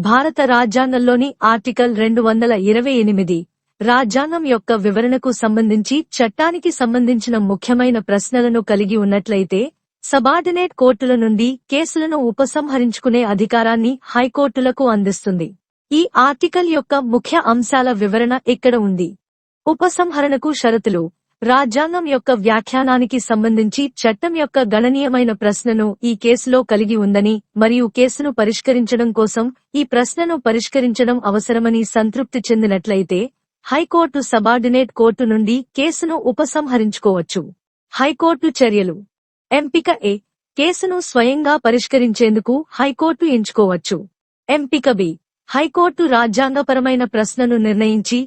భారత రాజ్యాంగంలోని ఆర్టికల్ రెండు వందల ఇరవై ఎనిమిది. రాజ్యాంగం యొక్క వివరణకు సంబంధించి చట్టానికి సంబంధించిన ముఖ్యమైన ప్రశ్నలను కలిగి ఉన్నట్లయితే సబార్డినేట్ కోర్టుల నుండి కేసులను ఉపసంహరించుకునే అధికారాన్ని హైకోర్టులకు అందిస్తుంది. ఈ ఆర్టికల్ యొక్క ముఖ్య అంశాల వివరణ ఇక్కడ ఉంది. ఉపసంహరణకు షరతులు. రాజ్యాంగం యొక్క వ్యాఖ్యానానికి సంబంధించి చట్టం యొక్క గణనీయమైన ప్రశ్నను ఈ కేసులో కలిగి ఉందని మరియు కేసును పరిష్కరించడం కోసం ఈ ప్రశ్నను పరిష్కరించడం అవసరమని సంతృప్తి చెందినట్లయితే హైకోర్టు సబార్డినేట్ కోర్టు నుండి కేసును ఉపసంహరించుకోవచ్చు. హైకోర్టు చర్యలు. ఎంపిక ఏ. కేసును స్వయంగా పరిష్కరించేందుకు హైకోర్టు ఎంచుకోవచ్చు. ఎంపిక బి. హైకోర్టు రాజ్యాంగపరమైన ప్రశ్నను నిర్ణయించి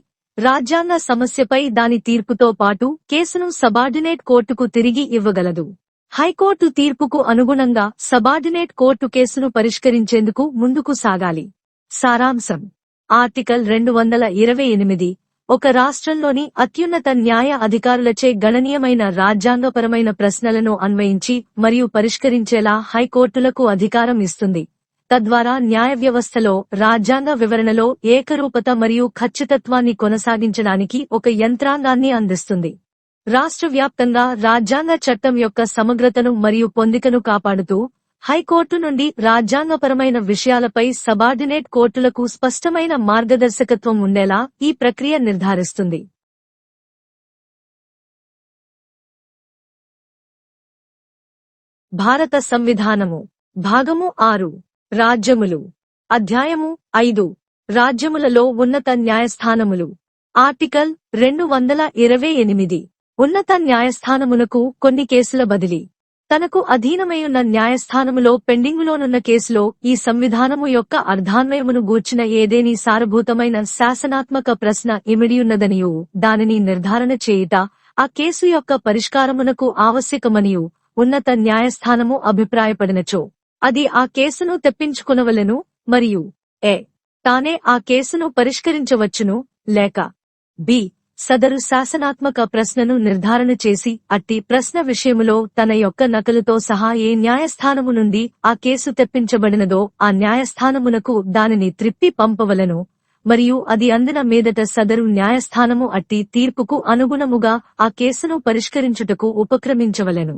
రాజ్యాంగ సమస్యపై దాని తీర్పుతో పాటు కేసును సబార్డినేట్ కోర్టుకు తిరిగి ఇవ్వగలదు. హైకోర్టు తీర్పుకు అనుగుణంగా సబార్డినేట్ కోర్టు కేసును పరిష్కరించేందుకు ముందుకు సాగాలి. సారాంశం. ఆర్టికల్ రెండు వందల ఇరవై ఎనిమిది. ఒక రాష్ట్రంలోని అత్యున్నత న్యాయ అధికారులచే గణనీయమైన రాజ్యాంగపరమైన ప్రశ్నలను అన్వయించి మరియు పరిష్కరించేలా హైకోర్టులకు అధికారం ఇస్తుంది. తద్వారా న్యాయ వ్యవస్థలో రాజ్యాంగ వివరణలో ఏకరూపత మరియు ఖచ్చితత్వాన్ని కొనసాగించడానికి ఒక యంత్రాంగాన్ని అందిస్తుంది. రాష్ట్ర వ్యాప్తంగా రాజ్యాంగ చట్టం యొక్క సమగ్రతను మరియు పొందికను కాపాడుతూ హైకోర్టు నుండి రాజ్యాంగపరమైన విషయాలపై సబార్డినేట్ కోర్టులకు స్పష్టమైన మార్గదర్శకత్వం ఉండేలా ఈ ప్రక్రియ నిర్ధారిస్తుంది. భారత సంవిధానము. భాగము ఆరు. రాజ్యములు. అధ్యాయము ఐదు. రాజ్యములలో ఉన్నత న్యాయస్థానములు. ఆర్టికల్ రెండు వందల ఇరవై ఎనిమిది. ఉన్నత న్యాయస్థానమునకు కొన్ని కేసుల బదిలీ. తనకు అధీనమైయున్న న్యాయస్థానములో పెండింగులోనున్న కేసులో ఈ సంవిధానము యొక్క అర్ధాన్వయమును గూర్చిన ఏదేని సారభూతమైన శాసనాత్మక ప్రశ్న ఇమిడియున్నదనియు దానిని నిర్ధారణ చేయుట ఆ కేసు యొక్క పరిష్కారమునకు ఆవశ్యకమనియు ఉన్నత న్యాయస్థానము అభిప్రాయపడినచో. అది ఆ కేసును తెప్పించుకునవలెను మరియు ఏ తానే ఆ కేసును పరిష్కరించవచ్చును లేక బి. సదరు శాసనాత్మక ప్రశ్నను నిర్ధారణ చేసి అట్టి ప్రశ్న విషయములో తన యొక్క నకలుతో సహా ఏ న్యాయస్థానము నుండి ఆ కేసు తెప్పించబడినదో ఆ న్యాయస్థానమునకు దానిని త్రిప్పి పంపవలను మరియు అది అందిన మీదట సదరు న్యాయస్థానము అట్టి తీర్పుకు అనుగుణముగా ఆ కేసును పరిష్కరించుటకు ఉపక్రమించవలెను.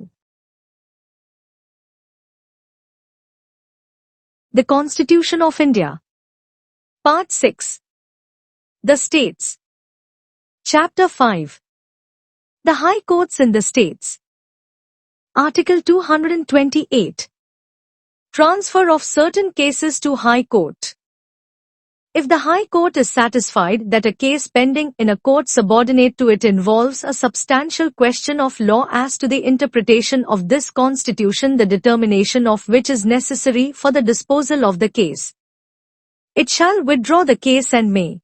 The Constitution of India. Part 6. The States. Chapter 5. The High Courts in the States. Article 228. Transfer of certain cases to High Court. If the High Court is satisfied that a case pending in a court subordinate to it involves a substantial question of law as to the interpretation of this Constitution the determination of which is necessary for the disposal of the case, it shall withdraw the case and may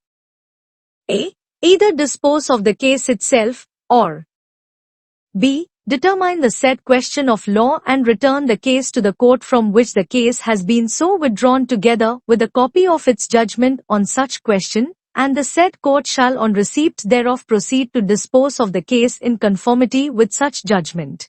a. Either dispose of the case itself, or b determine the said question of law and return the case to the court from which the case has been so withdrawn together with a copy of its judgment on such question, and the said court shall on receipt thereof proceed to dispose of the case in conformity with such judgment.